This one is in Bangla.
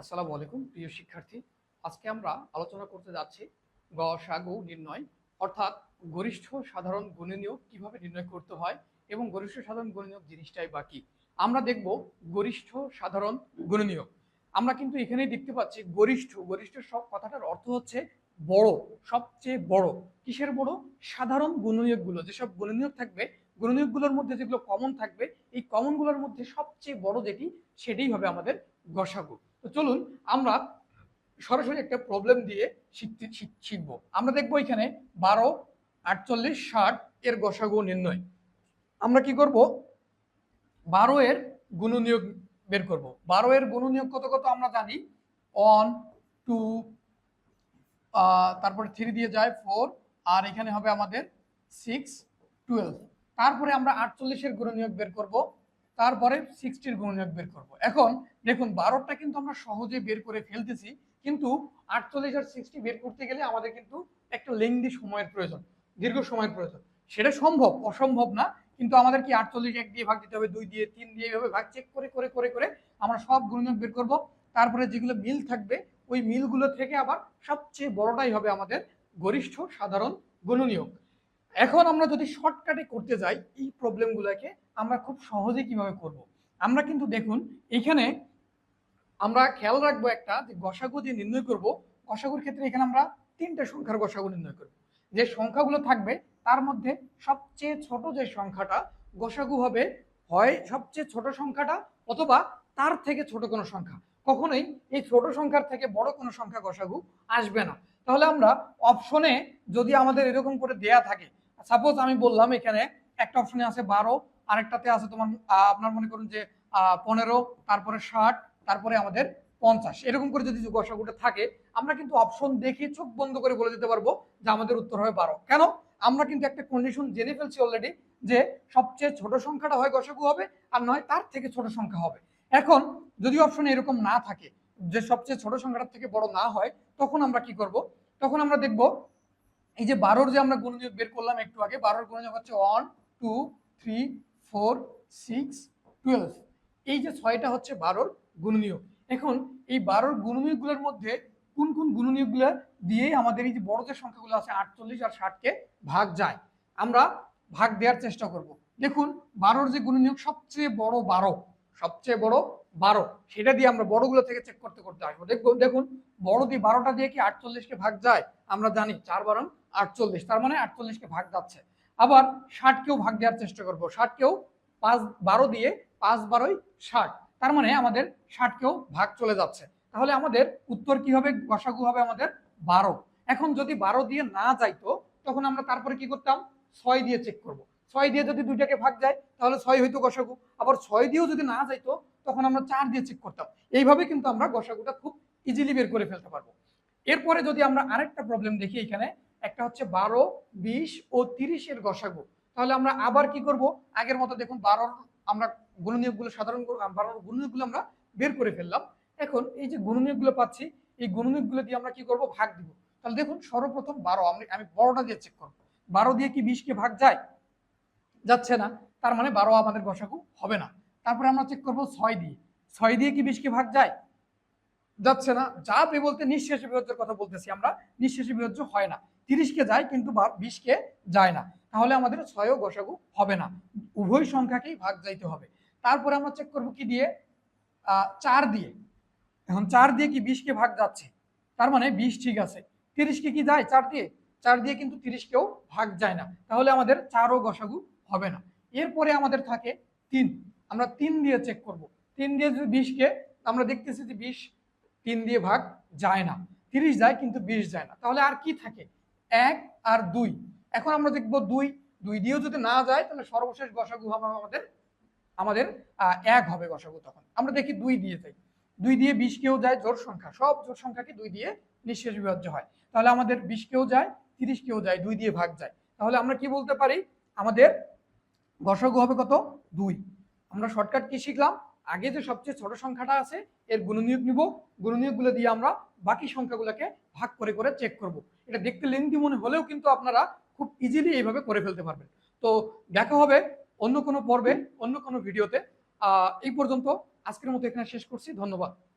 আসসালামু আলাইকুম, প্রিয় শিক্ষার্থী। আজকে আমরা আলোচনা করতে যাচ্ছি গ সাগু নির্ণয়, অর্থাৎ গরিষ্ঠ সাধারণ গুণনীয়ক কীভাবে নির্ণয় করতে হয় এবং গরিষ্ঠ সাধারণ গুণনীয়ক জিনিসটাই বাকি আমরা দেখব গরিষ্ঠ সাধারণ গুণনীয়ক আমরা কিন্তু এখানেই দেখতে পাচ্ছি গরিষ্ঠ গরিষ্ঠ সব কথাটার অর্থ হচ্ছে বড়, সবচেয়ে বড়। কিসের বড়? সাধারণ গুণনীয়কগুলো যেসব গুণনীয়ক থাকবে গুণনীয়কগুলোর মধ্যে যেগুলো কমন থাকবে, এই কমনগুলোর মধ্যে সবচেয়ে বড় যেটি, সেটাই হবে আমাদের গসাগু। তো চলুন আমরা সরাসরি একটা প্রবলেম দিয়ে শিখতে শিখ- শিখব। আমরা দেখব এখানে বারো, আটচল্লিশ, ষাট এর গসাগু নির্ণয়। আমরা কি করব? বারো এর গুণনীয়ক বের করব। বারো এর গুণনীয়ক কত কত আমরা জানি? ওয়ান, টু তারপরে থ্রি দিয়ে যায়, ফোর, আর এখানে হবে আমাদের সিক্স, টুয়েলভ। তারপরে আমরা আটচল্লিশের গুণনীয়ক বের করব, তারপরে সিক্সটির গুণনীয়ক বের করব। এখন দেখুন, বারোটা কিন্তু আমরা সহজে বের করে ফেলতেছি, কিন্তু আটচল্লিশ আর সিক্সটি বের করতে গেলে আমাদের কিন্তু একটা লেংদি সময়ের প্রয়োজন, দীর্ঘ সময়ের প্রয়োজন। সেটা সম্ভব, অসম্ভব না, কিন্তু আমাদের কি আটচল্লিশ এক দিয়ে ভাগ দিতে হবে, দুই দিয়ে, তিন দিয়ে এইভাবে ভাগ চেক করে করে করে করে আমরা সব গুণনীয়ক বের করব। তারপরে যেগুলো মিল থাকবে, ওই মিলগুলো থেকে আবার সবচেয়ে বড়টাই হবে আমাদের গরিষ্ঠ সাধারণ গুণনীয়ক এখন আমরা যদি শর্টকাটে করতে যাই, এই প্রবলেমগুলোকে আমরা খুব সহজে কীভাবে করব? আমরা কিন্তু দেখুন, এখানে আমরা খেয়াল রাখব একটা যে গসাগু দিয়ে নির্ণয় করব, গসাগুর ক্ষেত্রে এখানে আমরা তিনটা সংখ্যার গসাগু নির্ণয় করব। যে সংখ্যাগুলো থাকবে, তার মধ্যে সবচেয়ে ছোট যে সংখ্যাটা গসাগু হবে, হয় সবচেয়ে ছোট সংখ্যাটা অথবা তার থেকে ছোট কোনো সংখ্যা। কখনোই এই ছোট সংখ্যার থেকে বড় কোনো সংখ্যা গসাগু আসবে না। তাহলে আমরা অপশনে যদি আমাদের এরকম করে দেয়া থাকে সাপোজ আমি বললাম এখানে একটা অপশনে আছে বারো, আরেকটাতে আছে তোমার আপনার মনে করুন যে পনেরো, তারপরে ষাট, তারপরে আমাদের পঞ্চাশ। এরকম করে যদি গসাগুটা থাকে, আমরা কিন্তু অপশন দেখে চোখ বন্ধ করে বলে দিতে পারব যে আমাদের উত্তর হবে বারো। কেন? আমরা কিন্তু একটা কন্ডিশন জেনে ফেলছি অলরেডি যে সবচেয়ে ছোট সংখ্যাটা হয় গসাগু হবে আর নয় তার থেকে ছোট সংখ্যা হবে। এখন যদি অপশন এরকম না থাকে, যে সবচেয়ে ছোট সংখ্যাটার থেকে বড় না হয়, তখন আমরা কি করব? তখন আমরা দেখব এই যে বারোর যে আমরা গুণনীয়ক বের করলাম একটু আগে, বারোর গুণনীয়ক হচ্ছে one two three four six twelve এই যে ছয়টা হচ্ছে বারোর গুণনীয়ক। এখন এই বারোর গুণনীয়কগুলোর মধ্যে কোন কোন গুণনীয়কগুলো দিয়ে আমাদের এই যে বড় যে সংখ্যাগুলো আছে আটচল্লিশ আর ষাটকে ভাগ যায়, আমরা ভাগ দেওয়ার চেষ্টা করব। দেখুন, বারোর যে গুণনীয়ক সবচেয়ে বড় বারো সবচেয়ে বড় বারো। সেটা দিয়ে আমরা বড়গুলো থেকে চেক করতে করতে আসব। দেখুন দেখুন, বড় দিয়ে বারোটা দিয়ে কি আটচল্লিশকে ভাগ যায়? আমরা জানি, চার বারং আটচল্লিশ। তার মানে আটচল্লিশকে ভাগ যাচ্ছে। আবার ষাটকেও ভাগ দেওয়ার চেষ্টা করব। ষাটকেও পাঁচ, বারো দিয়ে পাঁচ বারোই ষাট। তার মানে আমাদের ষাটকেও ভাগ চলে যাচ্ছে। তাহলে আমাদের উত্তর কি হবে? গসাগু হবে আমাদের বারো। এখন যদি বারো দিয়ে না যাইতো, তখন আমরা তারপরে কি করতাম? ছয় দিয়ে চেক করব। ছয় দিয়ে যদি দুইটাকে ভাগ যায়, তাহলে ছয় হইতো গসাগু। আবার ছয় দিয়েও যদি না যাইতো, তখন আমরা চার দিয়ে চেক করতাম। এইভাবে কিন্তু আমরা গসাগুটা খুব ইজিলি বের করে ফেলতে পারব। এরপরে যদি আমরা আরেকটা প্রবলেম দেখি এখানে, একটা হচ্ছে বারো, বিশ ও তিরিশের গসাগু। তাহলে আমরা আবার কি করব? আগের মতো দেখুন, বারোর আমরা গুণনীয়কগুলো সাধারণ বারোর গুণনীয়কগুলো আমরা বের করে ফেললাম। এখন এই যে গুণনীয়কগুলো পাচ্ছি, এই গুণনীয়কগুলো দিয়ে আমরা কি করব? ভাগ দিব। তাহলে দেখুন, সর্বপ্রথম বারো, আমি আমি বড়টা দিয়ে চেক করব। বারো দিয়ে কি বিশকে ভাগ যায়? যাচ্ছে না। তার মানে বারো আমাদের গসাগু হবে না। তারপরে আমরা চেক করব ছয় দিয়ে। ছয় দিয়ে কি বিশকে ভাগ যায়? যাচ্ছে না। যাবে বলতে নিঃশেষে বিভাজ্যের কথা বলতেছি আমরা, নিঃশেষে বিভাজ্য হয় না। তিরিশকে যায় কিন্তু বিশকে যায় না। তাহলে আমাদের ছয়ও গসাগু হবে না। উভয় সংখ্যাকেই ভাগ যাইতে হবে। তারপরে আমরা চেক করব কি দিয়ে? চার দিয়ে। এখন চার দিয়ে কি বিশকে ভাগ যাচ্ছে? তার মানে বিশ ঠিক আছে। তিরিশকে কি যায়? চার দিয়ে। চার দিয়ে কিন্তু তিরিশকেও ভাগ যায় না। তাহলে আমাদের চারও গসাগু হবে না। এরপরে আমাদের থাকে তিন। আমরা তিন দিয়ে চেক করব। তিন দিয়ে যদি বিশকে, আমরা দেখতেছি যে বিশ তিন দিয়ে ভাগ যায় না। তিরিশ যায় কিন্তু বিশ যায় না। তাহলে আর কি থাকে? এক আর দুই। এখন আমরা দেখব দুই। দুই দিয়েও যদি না যায়, তাহলে সর্বশেষ গসাগু হবে আমাদের আমাদের এক হবে গসাগু তখন। আমরা দেখি দুই দিয়ে যাই। দুই দিয়ে বিশ কেউ যায় জোর সংখ্যা। সব জোর সংখ্যাকে দুই দিয়ে নিঃশেষ বিভাজ্য হয়। তাহলে আমাদের বিশ কেউ যায় তিরিশ কেউ যায়, দুই দিয়ে ভাগ যায়। তাহলে আমরা কি বলতে পারি? আমাদের গসাগু হবে কত? দুই। আমরা শর্টকাট কি শিখলাম? আগে যে সবচেয়ে ছোট সংখ্যাটা আছে, এর গুণনীয়ক নিব। গুণনীয়কগুলো দিয়ে আমরা বাকি সংখ্যাগুলোকে ভাগ করে করে চেক করব। এটা দেখতে লেন্দি মনে হলেও কিন্তু আপনারা খুব ইজিলি এইভাবে করে ফেলতে পারবেন। তো দেখা হবে অন্য কোনো পর্বে, অন্য কোনো ভিডিওতে এই পর্যন্ত আজকের মতো এখানে শেষ করছি। ধন্যবাদ।